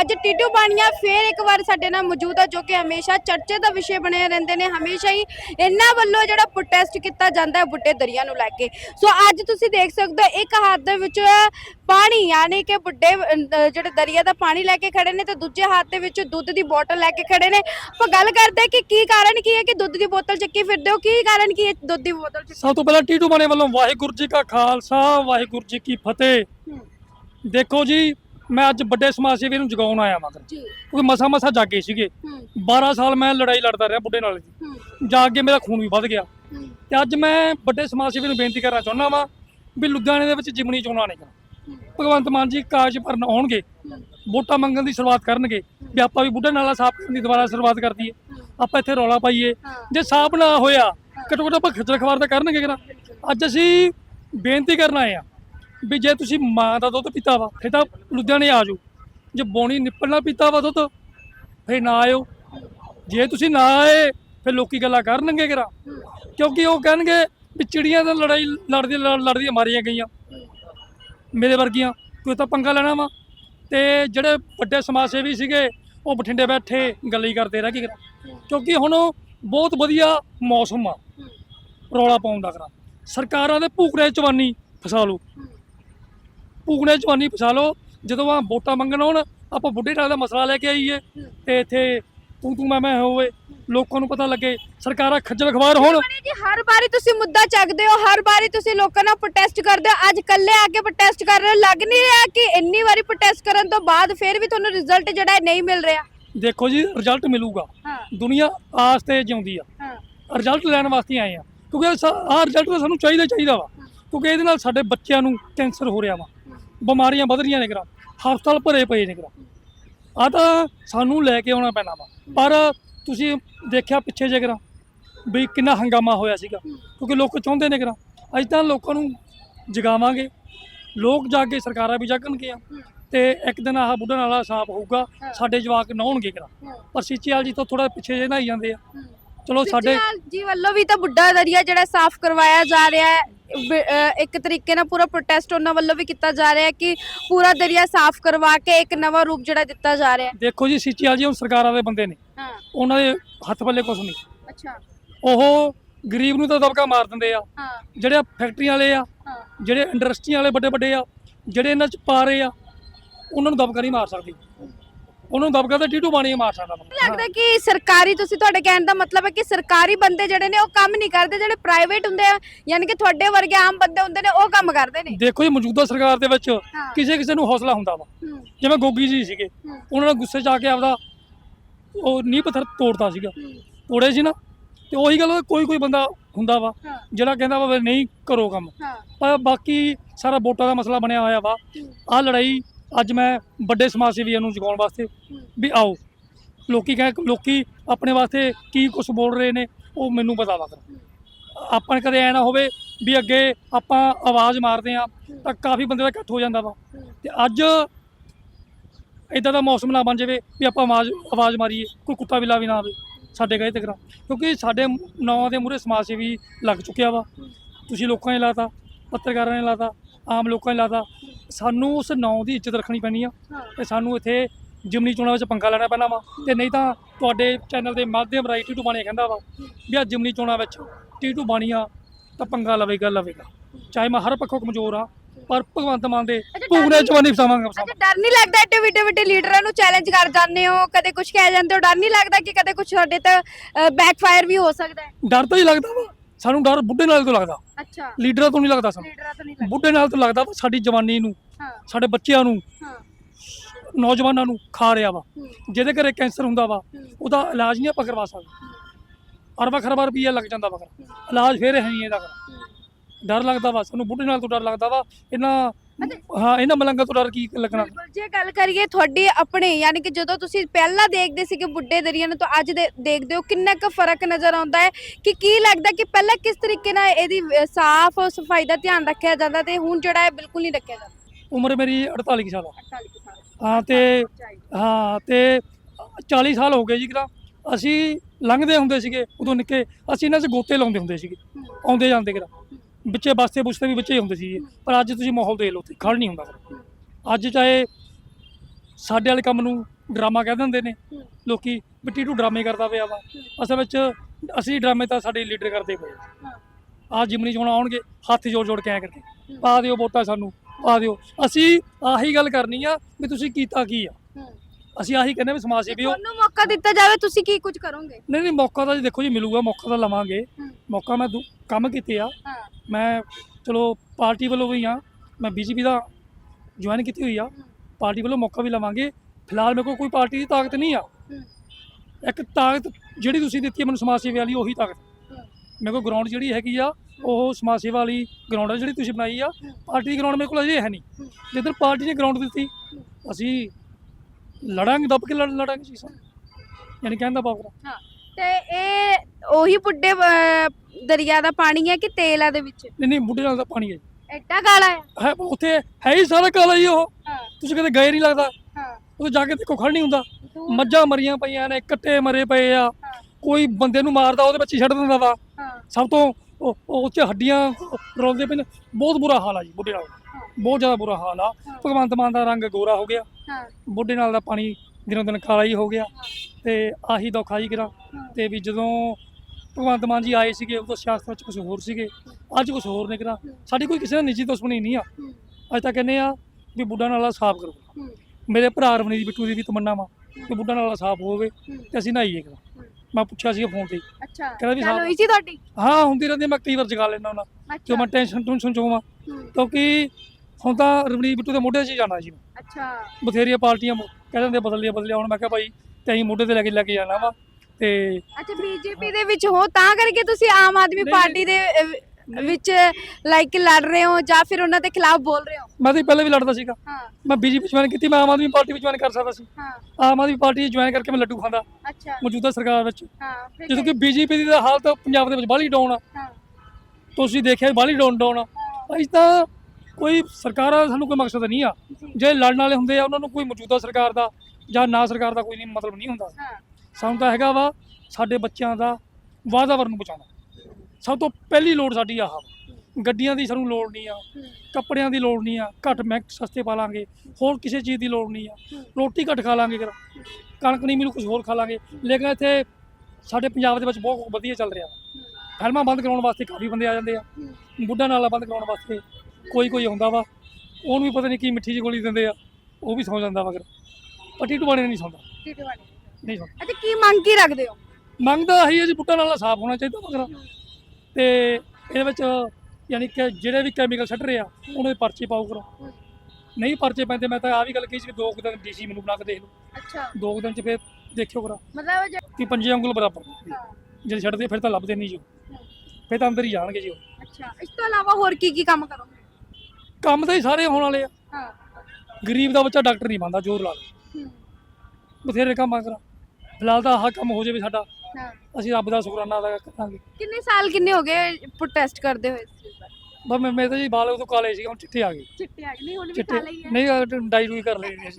ਅੱਜ ਟੀਟੂ ਬਾਣੀਆ ਫੇਰ ਇੱਕ ਵਾਰ ਸਾਡੇ ਨਾਲ ਮੌਜੂਦ ਆ ਜੋ ਕਿ ਹਮੇਸ਼ਾ ਚਰਚੇ ਦਾ ਵਿਸ਼ੇ ਬਣੇ ਰਹਿੰਦੇ ਨੇ ਹਮੇਸ਼ਾ ਹੀ ਇਹਨਾਂ ਵੱਲੋਂ ਜਿਹੜਾ ਪ੍ਰੋਟੈਸਟ ਕੀਤਾ ਜਾਂਦਾ ਹੈ ਬੁੱਢੇ ਦਰਿਆ ਨੂੰ ਲੈ ਕੇ। ਸੋ ਅੱਜ ਤੁਸੀਂ ਦੇਖ ਸਕਦੇ ਹੋ ਇੱਕ ਹੱਥ ਦੇ ਵਿੱਚ ਪਾਣੀ ਯਾਨੀ ਕਿ ਬੁੱਢੇ ਜਿਹੜੇ ਦਰਿਆ ਦਾ ਪਾਣੀ ਲੈ ਕੇ ਖੜੇ ਨੇ ਤੇ ਦੂਜੇ ਹੱਥ ਦੇ ਵਿੱਚ ਦੁੱਧ ਦੀ ਬੋਤਲ ਲੈ ਕੇ ਖੜੇ ਨੇ। ਆਪਾਂ ਗੱਲ ਕਰਦੇ ਕਿ ਕੀ ਕਾਰਨ ਕੀ ਹੈ ਕਿ ਦੁੱਧ ਦੀ ਬੋਤਲ ਚੱਕੀ ਫਿਰਦੇ ਹੋ? ਕੀ ਕਾਰਨ ਕੀ ਹੈ ਦੁੱਧ ਦੀ ਬੋਤਲ ਚੱਕੀ? ਸਭ ਤੋਂ ਪਹਿਲਾਂ ਟੀਟੂ ਬਾਣੇ ਵੱਲੋਂ ਵਾਹਿਗੁਰੂ ਜੀ ਕਾ ਖਾਲਸਾ ਵਾਹਿਗੁਰੂ ਜੀ ਕੀ ਫਤਿਹ। ਦੇਖੋ ਜੀ ਮੈਂ ਅੱਜ ਵੱਡੇ ਸਮਾਜ ਸੇਵੀ ਨੂੰ ਜਗਾਉਣ ਆਇਆ ਮਗਰ ਜੀ। ਕਿਉਂਕਿ ਮਸਾ ਮਸਾ ਜਾਗੇ ਸੀਗੇ। ਹੂੰ। 12 ਸਾਲ ਮੈਂ ਲੜਾਈ ਲੜਦਾ ਰਿਹਾ ਬੁੱਢੇ ਨਾਲ ਜੀ। ਹੂੰ। ਜਾਗ ਕੇ ਮੇਰਾ ਖੂਨ ਵੀ ਵੱਧ ਗਿਆ। ਹੂੰ। ਤੇ ਅੱਜ ਮੈਂ ਵੱਡੇ ਸਮਾਜ ਸੇਵੀ ਨੂੰ ਬੇਨਤੀ ਕਰਨਾ ਚਾਹੁੰਦਾ ਵਾਂ ਵੀ ਲੁਧਿਆਣੇ ਦੇ ਵਿੱਚ ਜਿਮਣੀ ਚੋਣਾਂ ਨਹੀਂ ਕਰਨਾ ਭਗਵੰਤ ਮਾਨ ਜੀ ਕਾਗਜ਼ ਭਰਨ ਆਉਣਗੇ। ਵੋਟਾਂ ਮੰਗਣ ਦੀ ਸ਼ੁਰੂਆਤ ਕਰਨਗੇ। ਵੀ ਆਪਾਂ ਵੀ ਬੁੱਢੇ ਨਾਲਾ ਸਾਫ਼ ਕਰਨ ਦੀ ਦੁਬਾਰਾ ਸ਼ੁਰੂਆਤ ਕਰ ਦਈਏ। ਆਪਾਂ ਇੱਥੇ ਰੌਲਾ ਪਾਈਏ। ਹਾਂ। ਜੇ ਸਾਫ਼ ਨਾ ਹੋਇਆ ਘੱਟੋ ਘੱਟ ਆਪਾਂ ਖੱਜਲ ਖਵਾਰ ਤਾਂ ਕਰਨਗੇ ਕਿਰਾ ਅੱਜ ਅਸੀਂ ਬੇਨਤੀ ਕਰਨ ਆਏ ਆ ਵੀ ਜੇ ਤੁਸੀਂ ਮਾਂ ਦਾ ਦੁੱਧ ਪੀਤਾ ਵਾ, ਫਿਰ ਤਾਂ ਲੁਧਿਆਣੇ ਆ ਜਾਓ। ਜੇ ਬੋਣੀ ਨਿੱਪਲ ਪੀਤਾ ਵਾ ਦੁੱਧ, ਫਿਰ ਨਾ ਆਇਓ। ਜੇ ਤੁਸੀਂ ਨਾ ਆਏ, ਫਿਰ ਲੋਕੀ ਗੱਲਾਂ ਕਰਨਗੇ ਕਿਰਾ ਕਿਉਂਕਿ ਉਹ ਕਹਿਣਗੇ ਵੀ ਚਿੜੀਆਂ ਦਾ ਲੜਾਈ ਲੜਦੀ ਲੜਦੀਆਂ ਮਾਰੀਆਂ ਗਈਆਂ। ਮੇਰੇ ਵਰਗੀਆਂ, ਕੋਈ ਤਾਂ ਪੰਗਾ ਲੈਣਾ ਵਾ। ਤੇ ਜਿਹੜੇ ਵੱਡੇ ਸਮਾਜ ਸੇਵੀ ਸੀਗੇ, ਉਹ ਬਠਿੰਡੇ ਬੈਠੇ ਗੱਲਾਂ ਹੀ ਕਰਦੇ ਰਹਿ ਗਏ ਕਿਉਂਕਿ ਹੁਣ ਬਹੁਤ ਵਧੀਆ ਮੌਸਮ ਆ। ਰੌਲਾ ਪਾਉਣ ਦਾ ਕਰਾ ਸਰਕਾਰਾਂ ਦੇ ਭੂਕਰੇ ਚਵਾਨੀ ਫਸਾ ਲਓ। ਭੂਕੜੇ ਜਵਾਨੀ ਫਸਾ ਲਓ ਜਦੋਂ ਆ ਵੋਟਾਂ ਮੰਗਣ ਆਉਣ ਆਪਾਂ ਬੁੱਢੇ ਨਾਲ ਦਾ ਮਸਲਾ ਲੈ ਕੇ ਆਈਏ ਤੇ ਇੱਥੇ ਤੂੰ ਤੂੰ ਮੈਂ ਮੈਂ ਹੋਵੇ ਲੋਕਾਂ ਨੂੰ ਪਤਾ ਲੱਗੇ ਸਰਕਾਰਾਂ ਖੱਜਲ ਖਵਾਰ ਹੋਣ। ਜੀ ਹਰ ਵਾਰੀ ਤੁਸੀਂ ਮੁੱਦਾ ਚੱਕਦੇ ਹੋ ਹਰ ਵਾਰੀ ਤੁਸੀਂ ਲੋਕਾਂ ਨਾਲ ਪ੍ਰੋਟੈਸਟ ਕਰਦੇ ਹੋ ਅੱਜ ਇਕੱਲੇ ਆ ਕੇ ਪ੍ਰੋਟੈਸਟ ਕਰ ਰਹੇ ਹੋ ਲੱਗ ਨਹੀਂ ਰਿਹਾ ਕਿ ਇੰਨੀ ਵਾਰੀ ਪ੍ਰੋਟੈਸਟ ਕਰਨ ਤੋਂ ਬਾਅਦ ਫਿਰ ਵੀ ਤੁਹਾਨੂੰ ਰਿਜ਼ਲਟ ਜਿਹੜਾ ਨਹੀਂ ਮਿਲ ਰਿਹਾ? ਦੇਖੋ ਜੀ ਰਿਜ਼ਲਟ ਮਿਲੂਗਾ। ਦੁਨੀਆ ਆਸ ਤੇ ਜਿਉਂਦੀ ਆ। ਰਿਜ਼ਲਟ ਲੈਣ ਵਾਸਤੇ ਆਏ ਆ। ਕਿਉਂਕਿ ਆਹ ਰਿਜ਼ਲਟ ਤਾਂ ਸਾਨੂੰ ਚਾਹੀਦਾ ਚਾਹੀਦਾ ਵਾ। ਕਿਉਂਕਿ ਇਹਦੇ ਨਾਲ ਸਾਡੇ ਬੱਚਿਆਂ ਨੂੰ ਕੈਂਸਰ ਹੋ ਰਿਹਾ ਵਾ। ਬਿਮਾਰੀਆਂ ਵਧ ਰਹੀਆਂ ਨੇ ਕਰਾ। ਹਸਪਤਾਲ ਭਰੇ ਪਏ ਨੇ ਕਰਾ। ਆ ਤਾਂ ਸਾਨੂੰ ਲੈ ਕੇ ਆਉਣਾ ਪੈਣਾ ਵਾ। ਪਰ ਤੁਸੀਂ ਦੇਖਿਆ ਪਿੱਛੇ ਜੇ ਕਰਾ, ਵੀ ਕਿੰਨਾ ਹੰਗਾਮਾ ਹੋਇਆ ਸੀਗਾ। ਕਿਉਂਕਿ ਲੋਕ ਚਾਹੁੰਦੇ ਨੇ ਕਰਾ। ਅੱਜ ਤਾਂ ਲੋਕਾਂ ਨੂੰ ਜਗਾਵਾਂਗੇ। ਲੋਕ ਜਾ ਕੇ ਸਰਕਾਰਾਂ ਵੀ ਜਾਗਣਗੀਆਂ ਆ। ਤੇ ਇੱਕ ਦਿਨ ਆਹ ਬੁੱਢਾ ਨਾਲਾ ਸਾਫ਼ ਹੋਊਗਾ। ਸਾਡੇ ਜਵਾਕ ਨਹਾਉਣਗੇ ਕਰਾ। ਪਰ ਸੀਚੇਵਾਲ ਜੀ ਤੋਂ ਥੋੜਾ ਪਿੱਛੇ ਜੇ ਨਹਾਈ ਜਾਂਦੇ ਆ। ਚਲੋ ਸਾਡੇ ਜੀ ਵੱਲੋਂ ਵੀ ਤਾਂ ਬੁੱਢਾ ਦਰਿਆ ਜਿਹੜਾ ਸਾਫ਼ ਕਰਵਾਇਆ ਜਾ ਰਿਹਾ ਹੈ। ਇੱਕ ਤਰੀਕੇ ਨਾਲ ਪੂਰਾ ਪ੍ਰੋਟੈਸਟ ਉਹਨਾਂ ਵੱਲੋਂ ਵੀ ਕੀਤਾ ਜਾ ਰਿਹਾ ਹੈ ਕਿ ਪੂਰਾ ਦਰਿਆ ਸਾਫ਼ ਕਰਵਾ ਕੇ ਇੱਕ ਨਵਾਂ ਰੂਪ ਜਿਹੜਾ ਦਿੱਤਾ ਜਾ ਰਿਹਾ ਹੈ। ਦੇਖੋ ਜੀ ਸੀਚੇਵਾਲ ਜੀ ਹੁਣ ਸਰਕਾਰਾਂ ਦੇ ਬੰਦੇ ਨੇ। ਹਾਂ। ਉਹਨਾਂ ਦੇ ਹੱਥ ਪੱਲੇ ਕੁਛ ਨਹੀਂ। ਅੱਛਾ। ਉਹ ਗਰੀਬ ਨੂੰ ਤਾਂ ਦਬਕਾ ਮਾਰ ਦਿੰਦੇ ਆ। ਹਾਂ। ਜਿਹੜੇ ਫੈਕਟਰੀਆਂ ਵਾਲੇ ਆ ਹਾਂ। ਜਿਹੜੇ ਇੰਡਸਟਰੀਆਂ ਵਾਲੇ ਵੱਡੇ ਵੱਡੇ ਆ ਜਿਹੜੇ ਇਹਨਾਂ ਚ ਪਾ ਰਹੇ ਆ ਉਹਨਾਂ ਨੂੰ ਦਬਕਾ ਨਹੀਂ ਮਾਰ ਸਕਦੀ। ਉਹਨਾਂ ਦਬਕਾ ਤਾਂ ਟੀਟੂ ਬਾਣੀ ਮਾਰ ਸਕਦਾ ਵਾ। ਲੱਗਦਾ ਕਿ ਸਰਕਾਰੀ ਤੁਸੀਂ ਤੁਹਾਡੇ ਕਹਿਣ ਦਾ ਮਤਲਬ ਹੈ ਕਿ ਸਰਕਾਰੀ ਬੰਦੇ ਜਿਹੜੇ ਨੇ ਉਹ ਕੰਮ ਨਹੀਂ ਕਰਦੇ ਜਿਹੜੇ ਪ੍ਰਾਈਵੇਟ ਹੁੰਦੇ ਆ ਯਾਨੀ ਕਿ ਤੁਹਾਡੇ ਵਰਗੇ ਆਮ ਬੰਦੇ ਹੁੰਦੇ ਨੇ ਉਹ ਕੰਮ ਕਰਦੇ ਨੇ। ਦੇਖੋ ਜੀ ਮੌਜੂਦਾ ਸਰਕਾਰ ਦੇ ਵਿੱਚ ਹਾਂ। ਕਿਸੇ ਕਿਸੇ ਨੂੰ ਹੌਸਲਾ ਹੁੰਦਾ ਵਾ। ਹੂੰ, ਜਿਵੇਂ ਗੋਗੀ ਜੀ ਸੀਗੇ ਹੂੰ, ਉਹਨਾਂ ਨੇ ਗੁੱਸੇ 'ਚ ਆ ਕੇ ਆਪਦਾ ਉਹ ਨੀਂਹ ਪੱਥਰ ਤੋੜਦਾ ਸੀਗਾ। ਹੂੰ, ਤੋੜੇ ਸੀ ਨਾ ਤੇ ਉਹੀ ਗੱਲ ਕੋਈ ਕੋਈ ਬੰਦਾ ਹੁੰਦਾ ਵਾ ਹਾਂ, ਜਿਹੜਾ ਕਹਿੰਦਾ ਵਾ ਵੀ ਨਹੀਂ ਕਰੋ ਕੰਮ। ਹਾਂ, ਪਰ ਬਾਕੀ ਸਾਰਾ ਵੋਟਾਂ ਦਾ ਮਸਲਾ ਬਣਿਆ ਹੋਇਆ ਵਾ। ਆਹ ਲੜਾਈ ਅੱਜ ਮੈਂ ਵੱਡੇ ਸਮਾਜ ਸੇਵੀਆਂ ਨੂੰ ਜਗਾਉਣ ਵਾਸਤੇ ਵੀ ਆਓ। ਲੋਕੀ ਕਹੇ, ਲੋਕੀ ਆਪਣੇ ਵਾਸਤੇ ਕੀ ਕੁਝ ਬੋਲ ਰਹੇ ਨੇ, ਉਹ ਮੈਨੂੰ ਪਤਾ ਵਾ ਆਪਾਂ ਕਦੇ ਐ ਨਾ ਹੋਵੇ ਵੀ ਅੱਗੇ ਆਪਾਂ ਆਵਾਜ਼ ਮਾਰਦੇ ਆ ਤਾਂ ਕਾਫੀ ਬੰਦੇ ਦਾ ਇਕੱਠ ਹੋ ਜਾਂਦਾ ਵਾ। ਤੇ ਅੱਜ ਇਦਾਂ ਦਾ ਮੌਸਮ ਨਾ ਬਣ ਜਾਵੇ ਵੀ ਆਪਾਂ ਆਵਾਜ਼ ਆਵਾਜ਼ ਮਾਰੀਏ, ਕੋਈ ਕੁੱਤਾ ਬਿੱਲਾ ਵੀ ਨਾ ਆਵੇ ਸਾਡੇ ਗਏ ਤੱਕ ਕਿਉਂਕਿ ਸਾਡੇ ਨੌਂ ਦੇ ਮੂਹਰੇ ਸਮਾਜ ਸੇਵੀ ਲੱਗ ਚੁੱਕਿਆ ਵਾ। ਤੁਸੀਂ ਲੋਕਾਂ ਨੇ ਲਾਤਾ, ਪੱਤਰਕਾਰਾਂ ਨੇ ਲਾਤਾ ਆਮ ਲੋਕਾਂ ਨੇ ਲਾਤਾ ਸਾਨੂੰ ਉਸ ਨੌਂ ਦੀ ਇੱਜ਼ਤ ਰੱਖਣੀ ਪੈਣੀ ਆ। ਤੇ ਸਾਨੂੰ ਇੱਥੇ ਜਿਮਨੀ ਚੋਣਾਂ ਵਿੱਚ ਪੰਗਾ ਲੈਣਾ ਪੈਣਾ ਵਾ। ਤੇ ਨਹੀਂ ਤਾਂ ਤੁਹਾਡੇ ਚੈਨਲ ਦੇ ਮਾਧਿਅਮ ਰਾਹੀਂ ਟੀਟੂ ਬਾਣੀ ਕਹਿੰਦਾ ਵਾ ਵੀ ਆ ਜਿਮਨੀ ਚੋਣਾਂ ਵਿੱਚ ਟੀਟੂ ਬਾਣੀਆ ਤਾਂ ਪੰਗਾ ਲਵੇਗਾ ਲਵੇਗਾ। ਚਾਹੇ ਮੈਂ ਹਰ ਪੱਖੋਂ ਕਮਜ਼ੋਰ ਆ ਪਰ ਭਗਵੰਤ ਮਾਨ ਦੇ ਡਰ ਜਵਾਨੀ ਫਸਾਵਾਂਗਾ ਅੱਛਾ ਡਰ ਨਹੀਂ ਲੱਗਦਾ ਏਡੇ ਵੱਡੇ ਵੱਡੇ ਲੀਡਰਾਂ ਨੂੰ ਚੈਲੰਜ ਕਰ ਜਾਂਦੇ ਹੋ? ਕਦੇ ਕੁਝ ਕਹਿ ਜਾਂਦੇ ਹੋ? ਡਰ ਨਹੀਂ ਲੱਗਦਾ ਕਿ ਕਦੇ ਕੁਝ ਤੁਹਾਡੇ ਤੇ ਬੈਕਫਾਇਰ ਵੀ ਹੋ ਸਕਦਾ ਹੈ? ਡਰ ਤਾਂ ਹੀ ਲੱਗਦਾ ਵਾ। ਸਾਨੂੰ ਡਰ ਬੁੱਢੇ ਨਾਲ ਤੋਂ ਲੱਗਦਾ। ਅੱਛਾ। ਲੀਡਰਾਂ ਤੋਂ ਨਹੀਂ ਲੱਗਦਾ ਸਾਨੂੰ। ਲੀਡਰਾਂ ਤੋਂ ਨਹੀਂ ਲੱਗਦਾ। ਬੁੱਢੇ ਨਾਲ ਤੋਂ ਲੱਗਦਾ ਵਾ ਸਾਡੀ ਜਵਾਨੀ ਨੂੰ ਹਾਂ। ਸਾਡੇ ਬੱਚਿਆਂ ਨੂੰ ਹਾਂ। ਨੌਜਵਾਨਾਂ ਨੂੰ ਖਾ ਰਿਹਾ ਵਾ। ਜਿਹਦੇ ਘਰੇ ਕੈਂਸਰ ਹੁੰਦਾ ਵਾ ਉਹਦਾ ਇਲਾਜ ਨਹੀਂ ਆਪਾਂ ਕਰਵਾ ਸਕਦੇ। ਅਰਬਾਂ ਖਰਬਾਂ ਰੁਪਈਆ ਲੱਗ ਜਾਂਦਾ ਵਾ। ਇਲਾਜ ਫੇਰ ਹੈ ਨਹੀਂ ਇਹਦਾ। ਡਰ ਲੱਗਦਾ ਵਾ ਸਾਨੂੰ ਬੁੱਢੇ ਨਾਲ ਤੋਂ ਡਰ ਲੱਗਦਾ ਵਾ। ਇਹਨਾਂ ਹਾਂ ਇਹਨਾਂ ਮਲੰਗਾਂ ਤੋਂ ਡਰ ਕੀ ਲੱਗਣਾ? ਬਿਲਕੁਲ ਜੇ ਗੱਲ ਕਰੀਏ ਤੁਹਾਡੀ ਆਪਣੇ ਯਾਨੀ ਕਿ ਜਦੋਂ ਤੁਸੀਂ ਪਹਿਲਾਂ ਦੇਖਦੇ ਸੀ ਕਿ ਬੁੱਢੇ ਦਰਿਆ ਨੂੰ ਤਾਂ ਅੱਜ ਦੇ- ਦੇਖਦੇ ਹੋ ਕਿੰਨਾ ਕੁ ਫ਼ਰਕ ਨਜ਼ਰ ਆਉਂਦਾ ਹੈ ਕਿ ਕੀ ਲੱਗਦਾ ਕਿ ਪਹਿਲਾਂ ਕਿਸ ਤਰੀਕੇ ਨਾਲ ਇਹਦੀ ਸਾਫ਼ ਸਫ਼ਾਈ ਦਾ ਧਿਆਨ ਰੱਖਿਆ ਜਾਂਦਾ ਤੇ ਹੁਣ ਜਿਹੜਾ ਹੈ ਬਿਲਕੁਲ ਨਹੀਂ ਰੱਖਿਆ ਜਾਂਦਾ? ਉਮਰ ਮੇਰੀ 48 ਕੁ ਸਾਲ ਆ। 48 ਸਾਲ। ਹਾਂ ਤੇ ਹਾਂ ਤੇ 40 ਸਾਲ ਹੋ ਗਏ ਜੀ ਕਿਰਾ। ਅਸੀਂ ਲੰਘਦੇ ਹੁੰਦੇ ਸੀਗੇ ਉਦੋਂ ਨਿੱਕੇ ਅਸੀਂ ਇਹਨਾਂ 'ਚ ਗੋਤੇ ਲਾਉਂਦੇ ਹੁੰਦੇ ਸੀਗੇ। ਆਉਂਦੇ ਜਾਂਦੇ ਕਿਰਾ। ਵਿੱਚੇ ਬਸਤੇ ਬੁਸਤੇ ਵੀ ਵਿੱਚੇ ਹੀ ਹੁੰਦੇ ਸੀ ਪਰ ਅੱਜ ਤੁਸੀਂ ਮਾਹੌਲ ਦੇਖ ਲਓ ਤੇ ਖੜ ਨਹੀਂ ਹੁੰਦਾ ਗਾ। ਅੱਜ ਚਾਹੇ ਸਾਡੇ ਵਾਲੇ ਕੰਮ ਨੂੰ ਡਰਾਮਾ ਕਹਿ ਦਿੰਦੇ ਨੇ ਹੂੰ। ਲੋਕੀ ਵੀ ਟੀਟੂ ਡਰਾਮੇ ਕਰਦਾ ਪਿਆ ਵਾ। ਅਸਲ ਵਿੱਚ ਅਸੀਂ ਡਰਾਮੇ ਤਾਂ ਸਾਡੇ ਲੀਡਰ ਕਰਦੇ ਪਏ ਹਾਂ ਆ ਜਿਮਨੀ ਚੋਣ ਆਉਣਗੇ, ਹੱਥ ਜੋੜ ਜੋੜ ਕੇ ਐ ਕਰਕੇ। ਪਾ ਦਿਓ ਵੋਟਾਂ ਸਾਨੂੰ, ਪਾ ਦਿਓ। ਅਸੀਂ ਆਹੀ ਗੱਲ ਕਰਨੀ ਆ ਵੀ ਤੁਸੀਂ ਕੀਤਾ ਕੀ ਆ? ਅਸੀਂ ਆਹੀ ਕਹਿੰਦੇ ਵੀ ਸਮਾਜ ਸੇਵੀ ਹੋ। ਤੁਹਾਨੂੰ ਮੌਕਾ ਦਿੱਤਾ ਜਾਵੇ ਤੁਸੀਂ ਕੀ ਕੁਝ ਕਰੋਗੇ? ਨਹੀਂ ਨਹੀਂ ਮੌਕਾ ਤਾਂ ਜੀ ਦੇਖੋ ਜੀ ਮਿਲੂਗਾ ਮੌਕਾ ਤਾਂ ਲਵਾਂਗੇ। ਮੌਕਾ ਮੈਂ ਦੂ- ਕੰਮ ਕੀਤੇ ਆ। ਹਾਂ। ਮੈਂ ਚਲੋ ਪਾਰਟੀ ਵੱਲੋਂ ਵੀ ਆ ਮੈਂ ਬੀਜੇਪੀ ਦਾ ਜੁਆਇਨ ਕੀਤੀ ਹੋਈ ਆ। ਪਾਰਟੀ ਵੱਲੋਂ ਮੌਕਾ ਵੀ ਲਵਾਂਗੇ। ਫਿਲਹਾਲ ਮੇਰੇ ਕੋਲ ਕੋਈ ਪਾਰਟੀ ਦੀ ਤਾਕਤ ਨਹੀਂ ਆ। ਹੂੰ। ਇੱਕ ਤਾਕਤ ਜਿਹੜੀ ਤੁਸੀਂ ਦਿੱਤੀ ਹੈ ਮੈਨੂੰ ਸਮਾਜ ਸੇਵਾ ਵਾਲੀ ਉਹੀ ਤਾਕਤ। ਹੂੰ। ਮੇਰੇ ਕੋਲ ਗਰਾਊਂਡ ਜਿਹੜੀ ਹੈਗੀ ਆ ਉਹ ਸਮਾਜ ਸੇਵਾ ਵਾਲੀ ਗਰਾਊਂਡ ਆ ਜਿਹੜੀ ਤੁਸੀਂ ਬਣਾਈ ਆ। ਪਾਰਟੀ ਦੀ ਗਰਾਊਂਡ ਮੇਰੇ ਕੋਲ ਅਜੇ ਹੈ ਨਹੀਂ। ਹੂੰ। ਜਿੱਦਣ ਪਾਰਟੀ ਨੇ ਗਰਾਊਂਡ ਦਿੱਤੀ ਅਸੀਂ ਲੜਾਂਗੇ ਦੱਬ ਕੇ ਲੜ ਲੜਾਂਗੇ ਜੀ ਯਾਨੀ ਕਹਿੰਦਾ ਬਾਬਰਾ ਹਾਂ ਤੇ ਇਹ ਉਹੀ ਬੁੱਢੇ ਅਹ, ਦਰਿਆ ਦਾ ਪਾਣੀ ਹੈ ਕਿ ਤੇਲ ਹੈ ਦੇ ਵਿੱਚ? ਨਹੀਂ ਨਹੀਂ ਬੁੱਢੇ ਨਾਲ ਦਾ ਪਾਣੀ ਹੈ ਜੀ। ਐਡਾ ਕਾਲਾ ਹੈ? ਹੈ ਉੱਥੇ ਹੈ ਹੀ ਸਾਰਾ ਕਾਲਾ ਹੀ ਉਹ। ਹਾਂ। ਤੁਸੀਂ ਕਦੇ ਗਏ ਨਹੀਂ ਲੱਗਦਾ। ਹਾਂ। ਉਹ ਜਾ ਕੇ ਦੇਖੋ ਖੜ ਨਹੀਂ ਹੁੰਦਾ। ਦੂਰ- ਮੱਝਾਂ ਮਰੀਆਂ ਪਈਆਂ ਨੇ ਕੱਟੇ ਮਰੇ ਪਏ ਆ। ਹਾਂ। ਕੋਈ ਬੰਦੇ ਨੂੰ ਮਾਰਦਾ ਉਹਦੇ ਵਿੱਚ ਹੀ ਛੱਡ ਦਿੰਦਾ ਵਾ। ਹਾਂ। ਸਭ ਤੋਂ ਉਹ ਉਹ 'ਚ ਹੱਡੀਆਂ ਰੋਲਦੇ ਪਏ ਨੇ। ਬਹੁਤ ਬੁਰਾ ਹਾਲ ਆ ਜੀ ਬੁੱਢੇ ਨਾਲ। ਬਹੁਤ ਜ਼ਿਆਦਾ ਬੁਰਾ ਹਾਲ ਆ। ਭਗਵੰਤ ਮਾਨ ਦਾ ਰੰਗ ਗੋਰਾ ਹੋ ਗਿਆ। ਹਾਂ। ਬੁੱਢੇ ਨਾਲ ਦਾ ਪਾਣੀ ਦਿਨੋਂ ਦਿਨ ਕਾਲਾ ਹੀ ਹੋ ਗਿਆ। ਤੇ ਆਹੀ ਦੁੱਖ ਆਈ ਕਰਾਂ ਤੇ ਵੀ ਜਦੋਂ ਭਗਵੰਤ ਮਾਨ ਜੀ ਆਏ ਸੀਗੇ ਉਦੋਂ ਸਿਆਸਤ ਵਿੱਚ ਕੁਝ ਹੋਰ ਸੀਗੇ। ਅੱਜ ਕੁਝ ਹੋਰ ਨਿਕਲਾ ਸਾਡੀ ਕੋਈ ਕਿਸੇ ਨਾਲ ਨਿੱਜੀ ਦੁਸ਼ਮਣੀ ਨਹੀਂ ਆ। ਅੱਜ ਤਾਂ ਕਹਿੰਦੇ ਆ ਵੀ ਬੁੱਢਾ ਨਾਲਾ ਸਾਫ਼ ਕਰੋ। ਮੇਰੇ ਭਰਾ ਰਵਨੀਤ ਬਿੱਟੂ ਦੀ ਵੀ ਤਮੰਨਾ ਵਾ ਕਿ ਬੁੱਢਾ ਨਾਲਾ ਸਾਫ਼ ਹੋਵੇ ਤੇ ਅਸੀਂ ਨਹਾਈਏ ਕਰਾਂ। ਮੈਂ ਪੁੱਛਿਆ ਸੀ ਫੋਨ ਤੇ। ਅੱਛਾ ਕਹਿੰਦਾ ਵੀ ਗੱਲ ਹੋਈ ਸੀ ਤੁਹਾਡੀ? ਹਾਂ ਹੁੰਦੀ ਰਹਿੰਦੀ ਮੈਂ ਕਈ ਵਾਰ ਜਗਾ ਲੈਣਾ ਉਹਨਾਂ ਜੋ ਮੈਂ ਟੈਨਸ਼ਨ ਟੂਨਸ਼ਨ ਚੋਂ ਵਾਂ ਹੂੰ, ਕਿਉਂਕਿ ਹੁਣ ਤਾਂ ਰਵਨੀਤ ਬਿੱਟੂ ਦੇ ਮੋਢੇ 'ਚ ਹੀ ਜਾਣਾ ਜੀ ਮੈਂ। ਅੱਛਾ। ਬਥੇਰੀਆਂ ਪਾਰਟੀਆਂ ਕਹਿ ਦਿੰਦੇ ਬਦਲ ਲਿਆ ਬਦਲ ਲਿਆ ਹੁਣ ਮੈਂ ਕਿਹਾ ਭਾਈ ਤੇ ਅਸੀਂ ਮੋਢੇ ਤੇ ਲੈ ਕੇ ਲੈ ਕੇ ਜਾਣਾ ਵਾ। ਤੇ ਅੱਛਾ ਬੀਜੇਪੀ ਦੇ ਵਿੱਚ ਹੋ ਤਾਂ ਕਰਕੇ ਤੁਸੀਂ ਆਮ ਆਦਮੀ ਨਹੀਂ, ਪਾਰਟੀ ਦੇ ਅਹ, ਵਿੱਚ ਲਾਈਕ ਲੜ ਰਹੇ ਹੋ ਜਾਂ ਫਿਰ ਉਹਨਾਂ ਦੇ ਖਿਲਾਫ ਬੋਲ ਰਹੇ ਹੋ? ਮੈਂ ਤਾਂ ਪਹਿਲਾਂ ਵੀ ਲੜਦਾ ਸੀਗਾ। ਹਾਂ। ਮੈਂ ਬੀਜੇਪੀ ਜੁਆਇਨ ਕੀਤੀ ਮੈਂ ਆਮ ਆਦਮੀ ਪਾਰਟੀ ਵਿੱਚ ਜੁਆਇਨ ਕਰ ਸਕਦਾ ਸੀ। ਹਾਂ। ਆਮ ਆਦਮੀ ਪਾਰਟੀ ਜੁਆਇਨ ਕਰਕੇ ਮੈਂ ਲੱਡੂ ਖਾਂਦਾ। ਅੱਛਾ। ਮੌਜੂਦਾ ਸਰਕਾਰ ਵਿੱਚ। ਹਾਂ ਫਿਰ ਜਦੋਂ ਕਿ ਬੀਜੇਪੀ ਦੀ ਤਾਂ ਹਾਲਤ ਪੰਜਾਬ ਦੇ ਵਿੱਚ ਬਾਹਲੀ ਡਾਊਨ ਆ। ਹਾਂ। ਤੁਸੀਂ ਦੇਖਿਆ ਬਾਹਲੀ ਡਾਊਨ ਡਾਊਨ ਆ। ਅਸੀਂ ਤਾਂ ਕੋਈ ਸਰਕਾਰ ਦਾ ਸਾਨੂੰ ਕੋਈ ਮਕਸਦ ਨਹੀਂ ਆ। ਜੇ। ਲੜਨ ਵਾਲੇ ਹੁੰਦੇ ਆ ਉਹਨਾਂ ਨੂੰ ਕੋਈ ਮੌਜੂਦਾ ਸਰਕਾਰ ਦਾ ਜਾਂ ਨਾ ਸਰਕਾਰ ਦਾ ਕੋਈ ਨਹੀਂ ਮਤਲਬ ਨਹੀਂ ਹੁੰਦਾ। ਹਾਂ। ਸਾਨੂੰ ਤਾਂ ਹੈਗਾ ਵਾ ਸਾਡੇ ਬੱਚਿਆਂ ਦਾ ਵਾਤਾਵਰਨ ਨੂੰ ਬਚਾਉਣਾ। ਸਭ ਤੋਂ ਪਹਿਲੀ ਲੋੜ ਸਾਡੀ ਆਹ ਵਾ। ਗੱਡੀਆਂ ਦੀ ਸਾਨੂੰ ਲੋੜ ਨਹੀਂ ਆ ਕੱਪੜਿਆਂ ਦੀ ਲੋੜ ਨਹੀਂ ਆ ਘੱਟ ਮੈਂ ਸਸਤੇ ਪਾ ਲਾਂਗੇ ਹੋਰ ਕਿਸੇ ਚੀਜ਼ ਦੀ ਲੋੜ ਨਹੀਂ ਆ। ਰੋਟੀ ਘੱਟ ਖਾ ਲਾਂਗੇ ਕਰ ਕਣਕ ਨਹੀਂ ਮਿਲੂ ਕੁਝ ਹੋਰ ਖਾ ਲਾਂਗੇ। ਲੇਕਿਨ ਇੱਥੇ ਸਾਡੇ ਪੰਜਾਬ ਦੇ ਵਿੱਚ ਬਹੁਤ ਵਧੀਆ ਚੱਲ ਰਿਹਾ। ਫਿਲਮਾਂ ਬੰਦ ਕਰਾਉਣ ਵਾਸਤੇ ਕਾਫੀ ਬੰਦੇ ਆ ਜਾਂਦੇ ਆ। ਬੁੱਢਾ ਨਾਲਾ ਬੰਦ ਕਰਾਉਣ ਵਾਸਤੇ ਕੋਈ ਕੋਈ ਆਉਂਦਾ ਵਾ। ਉਹਨੂੰ ਵੀ ਪਤਾ ਨਹੀਂ ਕੀ ਮਿੱਠੀ ਜਿਹੀ ਗੋਲੀ ਦਿੰਦੇ ਆ। ਉਹ ਵੀ ਸੌ ਜਾਂਦਾ ਵਾ ਕਰ ਪੱਟੀ ਟਵਾਣੇ ਨਹੀਂ ਸੌਂਦਾ। ਟੀਟਵਾਣੀ। ਨਹੀਂ ਸੌਂਦਾ। ਅੱਛਾ ਕੀ ਮੰਗ ਕੀ ਰੱਖਦੇ ਹੋ? ਮੰਗਦਾ ਆਹੀ ਹੈ ਜੀ ਬੁੱਢਾ ਨਾਲਾ ਸਾਫ਼ ਹੋਣਾ ਚਾਹੀਦਾ ਮਗਰ। ਤੇ ਇਹਦੇ ਵਿੱਚ ਯਾਨੀ ਕਿ ਜਿਹੜੇ ਵੀ ਕੈਮੀਕਲ ਛੱਡ ਰਹੇ ਆ ਉਹਨਾਂ ਦੇ ਪਰਚੇ ਪਾਓ ਕਰੋ। ਨਹੀਂ ਪਰਚੇ ਪੈਂਦੇ ਮੈਂ ਤਾਂ ਆ ਵੀ ਗੱਲ ਕਹੀ ਸੀ ਵੀ ਦੋ ਕੁ ਦਿਨ ਡੀਸੀ ਮੈਨੂੰ ਬਣਾ ਕੇ ਦੇਖ ਲਓ। ਅੱਛਾ। ਦੋ ਕੁ ਦਿਨ ਚ ਫਿਰ ਦੇਖਿਓ ਕਰਾ। ਮਤਲਬ ਜੇ- ਕਿ ਪੰਜੇ ਉਂਗਲ ਬਰਾਬਰ। ਜੇ ਛੱਡਦੇ ਫਿਰ ਤਾਂ ਲੱਭਦੇ ਨਹੀਂ ਜੀ ਉਹ। ਫਿਰ ਤਾਂ ਅੰਦਰ ਹੀ ਜਾਣਗੇ ਜੀ ਉਹ। ਅੱਛਾ ਇਸ ਤੋਂ ਇਲਾਵਾ ਹੋਰ ਕੀ ਕੀ ਕੰਮ ਕਰੋਗੇ? ਕੰਮ ਤਾਂ ਹੀ ਸਾਰੇ ਹੋਣ ਵਾਲੇ ਆ। ਹਾਂ। ਗਰੀਬ ਦਾ ਬੱਚਾ ਡਾਕਟਰ ਨਹੀਂ ਬਣਦਾ ਜ਼ੋਰ ਲਾ ਕੇ ਹੂੰ, ਬਥੇਰੇ ਕੰਮ ਆ ਕਰਾਂ। ਫਿਲਹਾਲ ਤਾਂ ਆਹ ਕੰਮ ਹੋ ਜਾਵੇ ਸਾਡਾ। ਹਾਂ ਅਸੀਂ ਰੱਬ ਦਾ ਸ਼ੁਕਰਾਨਾ ਅਦਾ ਕਰਾਂਗੇ। ਕਿੰਨੇ ਸਾਲ ਕਿੰਨੇ ਹੋ ਗਏ ਪ੍ਰੋਟੈਸਟ ਕਰਦੇ ਹੋਏ ਇਸ ਚੀਜ਼ ਦਾ ਬਸ ਮੈਂ ਮੈਂ ਤਾਂ ਜੀ ਬਾਲ ਉਦੋਂ ਕਾਲੇ ਸੀ ਹੁਣ ਚਿੱਟੇ ਆ ਗਏ ਚਿੱਟੇ ਆ ਗਏ ਨਹੀਂ ਹੁਣ ਵੀ ਚਿੱਟੇ ਕਾਲਾ ਹੀ ਹੈ। ਨਹੀਂ ਡਾਈਟ ਵੀ ਕਰ ਲਈ ਅਸੀਂ